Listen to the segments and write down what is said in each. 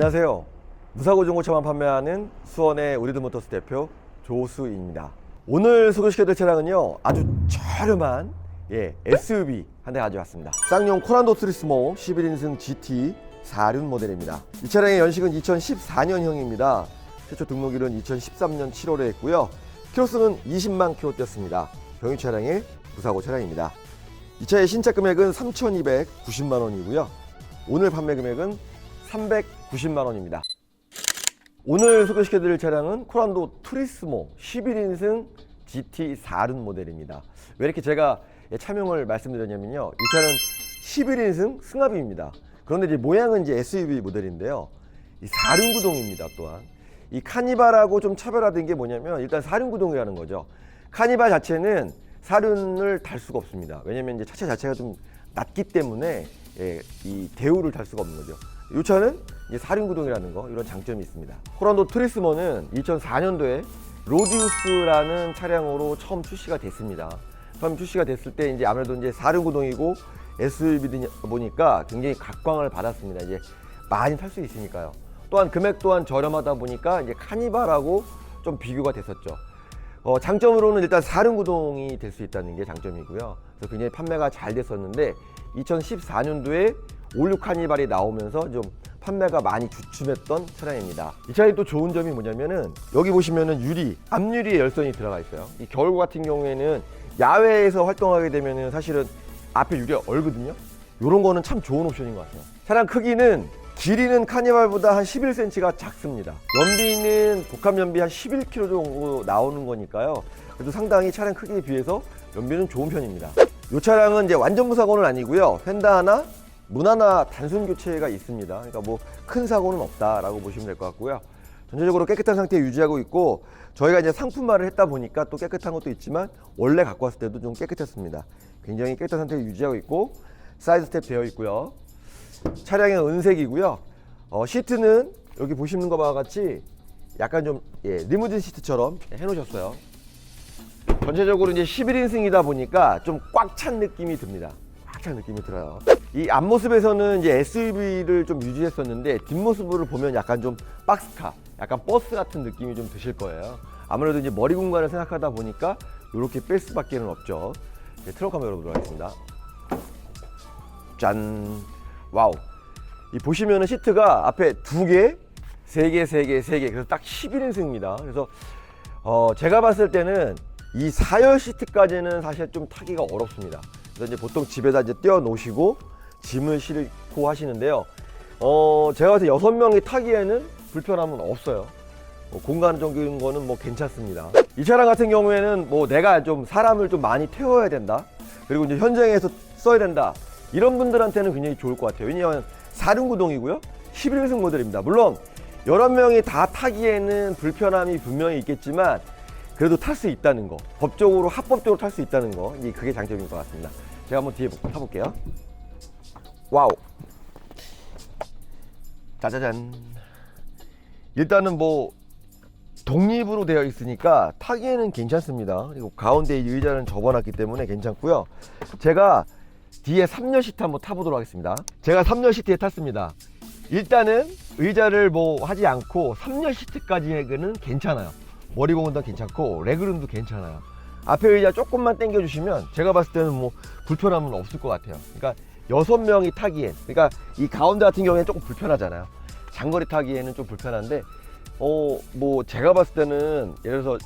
안녕하세요. 무사고 중고차만 판매하는 수원의 우리드모터스 대표 조수입니다. 오늘 소개시켜드릴 차량은요 아주 저렴한 예, SUV 한 대 가져왔습니다. 쌍용 코란도 트리스모 11인승 GT 4륜 모델입니다. 이 차량의 연식은 2014년형입니다. 최초 등록일은 2013년 7월에 했고요. 키로수는 20만 킬로 뛰었습니다. 경유 차량의 무사고 차량입니다. 이 차의 신차 금액은 3,290만 원이고요. 오늘 판매 금액은 390만 원입니다. 오늘 소개시켜드릴 차량은 코란도 투리스모 11인승 GT 4륜 모델입니다. 왜 이렇게 제가 차명을 말씀드렸냐면요. 이 차는 11인승 승합입니다. 그런데 이제 모양은 이제 SUV 모델인데요. 이 4륜 구동입니다. 또한 이 카니발하고 좀 차별화된 게 뭐냐면 일단 4륜 구동이라는 거죠. 카니발 자체는 4륜을 달 수가 없습니다. 왜냐면 이제 차체 자체가 좀 낮기 때문에 예, 이 대우를 달 수가 없는 거죠. 이 차는 이제 4륜 구동이라는 거 이런 장점이 있습니다. 코란도 트리스모는 2004년도에 로디우스라는 차량으로 처음 출시가 됐습니다. 처음 출시가 됐을 때 이제 아무래도 이제 4륜 구동이고 SUV다 보니까 굉장히 각광을 받았습니다. 이제 많이 탈 수 있으니까요. 또한 금액 또한 저렴하다 보니까 이제 카니발하고 좀 비교가 됐었죠. 어, 장점으로는 일단 4륜 구동이 될 수 있다는 게 장점이고요. 그래서 굉장히 판매가 잘 됐었는데 2014년도에 올류 카니발이 나오면서 좀 판매가 많이 주춤했던 차량입니다. 이 차량이 또 좋은 점이 뭐냐면은 여기 보시면은 유리, 앞유리에 열선이 들어가 있어요. 이 겨울 같은 경우에는 야외에서 활동하게 되면은 사실은 앞에 유리가 얼거든요. 이런 거는 참 좋은 옵션인 것 같아요. 차량 크기는 길이는 카니발보다 한 11cm가 작습니다. 연비는 복합 연비 한 11km 정도 나오는 거니까요. 그래도 상당히 차량 크기에 비해서 연비는 좋은 편입니다. 이 차량은 이제 완전 무사고는 아니고요. 펜다 하나, 문 하나 단순 교체가 있습니다. 그러니까 뭐 큰 사고는 없다라고 보시면 될 것 같고요. 전체적으로 깨끗한 상태 유지하고 있고 저희가 이제 상품화를 했다 보니까 또 깨끗한 것도 있지만 원래 갖고 왔을 때도 좀 깨끗했습니다. 굉장히 깨끗한 상태 유지하고 있고 사이드 스텝 되어 있고요. 차량은 은색이고요. 어, 시트는 여기 보시는 것과 같이 약간 좀 예, 리무진 시트처럼 해놓으셨어요. 전체적으로 이제 11인승이다 보니까 좀 꽉 찬 느낌이 듭니다. 꽉 찬 느낌이 들어요. 이 앞모습에서는 이제 SUV를 좀 유지했었는데 뒷모습을 보면 약간 좀 박스카, 약간 버스 같은 느낌이 좀 드실 거예요. 아무래도 이제 머리 공간을 생각하다 보니까 이렇게 뺄 수밖에는 없죠. 트렁크 한번 열어보도록 하겠습니다. 짠, 와우. 이 보시면은 시트가 앞에 두 개, 세 개, 세 개, 세 개. 그래서 딱 11인승입니다. 그래서 어, 제가 봤을 때는 이 4열 시트까지는 사실 좀 타기가 어렵습니다. 그래서 이제 보통 집에다 이제 띄워 놓으시고 짐을 싣고 하시는데요. 어, 제가 봤을 때 여섯 명이 타기에는 불편함은 없어요. 뭐 공간적인 거는 뭐 괜찮습니다. 이 차량 같은 경우에는 뭐 내가 좀 사람을 좀 많이 태워야 된다. 그리고 이제 현장에서 써야 된다. 이런 분들한테는 굉장히 좋을 것 같아요. 왜냐하면 4륜 구동이고요. 11승 모델입니다. 물론 11명이 다 타기에는 불편함이 분명히 있겠지만 그래도 탈 수 있다는 거. 법적으로 합법적으로 탈 수 있다는 거. 이게 그게 장점인 것 같습니다. 제가 한번 뒤에 타볼게요. 와우. 짜자잔. 일단은 뭐 독립으로 되어 있으니까 타기에는 괜찮습니다. 그리고 가운데 이 의자는 접어놨기 때문에 괜찮고요. 제가 뒤에 3열 시트 한번 타보도록 하겠습니다. 제가 3열 시트에 탔습니다. 일단은 의자를 뭐 하지 않고 3열 시트까지는 괜찮아요. 머리 공원도 괜찮고 레그룸도 괜찮아요. 앞에 의자 조금만 당겨주시면 제가 봤을 때는 뭐 불편함은 없을 것 같아요. 그러니까 여섯 명이 타기엔, 그러니까 이 가운데 같은 경우에는 조금 불편하잖아요. 장거리 타기에는 좀 불편한데, 어, 뭐 제가 봤을 때는 예를 들어서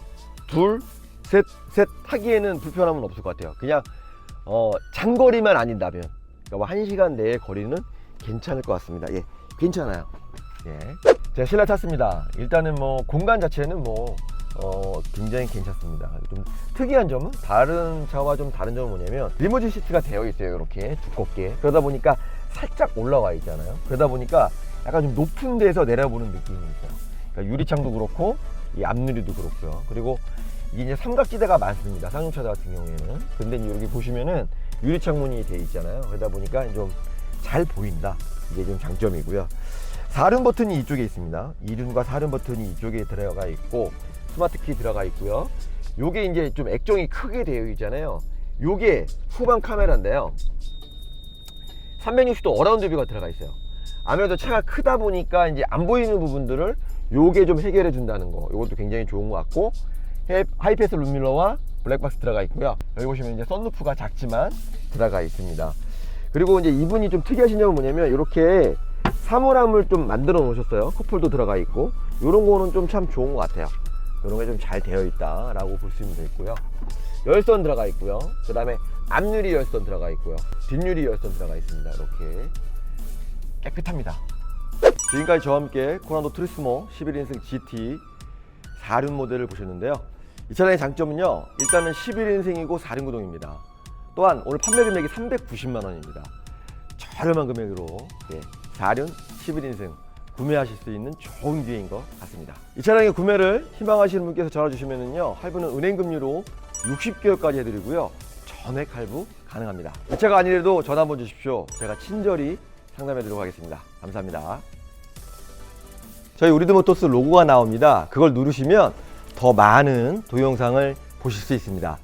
둘, 셋, 셋 타기에는 불편함은 없을 것 같아요. 그냥 어, 장거리만 아닌다면, 그러니까 뭐 한 시간 내의 거리는 괜찮을 것 같습니다. 예, 괜찮아요. 예. 제가 신라 탔습니다. 일단은 뭐 공간 자체는 뭐 어, 굉장히 괜찮습니다. 좀 특이한 점은 다른 차와 좀 다른 점은 뭐냐면 리무진 시트가 되어 있어요. 이렇게 두껍게. 그러다 보니까 살짝 올라와 있잖아요. 그러다 보니까 약간 좀 높은 데서 내려보는 느낌이 있어요. 그러니까 유리창도 그렇고 이 앞유리도 그렇고요. 그리고 이게 이제 삼각지대가 많습니다. 상용차 같은 경우에는. 근데 여기 보시면은 유리창문이 되어 있잖아요. 그러다 보니까 좀 잘 보인다. 이게 좀 장점이고요. 4륜 버튼이 이쪽에 있습니다. 2륜과 4륜 버튼이 이쪽에 들어가 있고 스마트 키 들어가 있고요. 요게 이제 좀 액정이 크게 되어 있잖아요. 요게 후방 카메라인데요. 360도 어라운드 뷰가 들어가 있어요. 아무래도 차가 크다 보니까 이제 안 보이는 부분들을 요게 좀 해결해 준다는 거. 이것도 굉장히 좋은 것 같고 해- 하이패스 룸밀러와 블랙박스 들어가 있고요. 여기 보시면 이제 썬루프가 작지만 들어가 있습니다. 그리고 이제 이분이 좀 특이하신 점은 뭐냐면 이렇게 사물함을 좀 만들어 놓으셨어요. 컵홀도 들어가 있고 이런 거는 좀 참 좋은 것 같아요. 이런 게 좀 잘 되어 있다라고 볼수 있고요. 열선 들어가 있고요. 그 다음에 앞유리 열선 들어가 있고요. 뒷유리 열선 들어가 있습니다. 이렇게 깨끗합니다. 지금까지 저와 함께 코란도 트리스모 11인승 GT 4륜 모델을 보셨는데요. 이 차량의 장점은요. 일단은 11인승이고 4륜 구동입니다. 또한 오늘 판매 금액이 390만 원입니다. 저렴한 금액으로 예, 4륜 11인승 구매하실 수 있는 좋은 기회인 것 같습니다. 이 차량의 구매를 희망하시는 분께서 전화 주시면은요 할부는 은행 금리로 60개월까지 해드리고요 전액 할부 가능합니다. 이 차가 아니래도 전화 한번 주십시오. 제가 친절히 상담해드리도록 하겠습니다. 감사합니다. 저희 우리드모토스 로고가 나옵니다. 그걸 누르시면 더 많은 동영상을 보실 수 있습니다.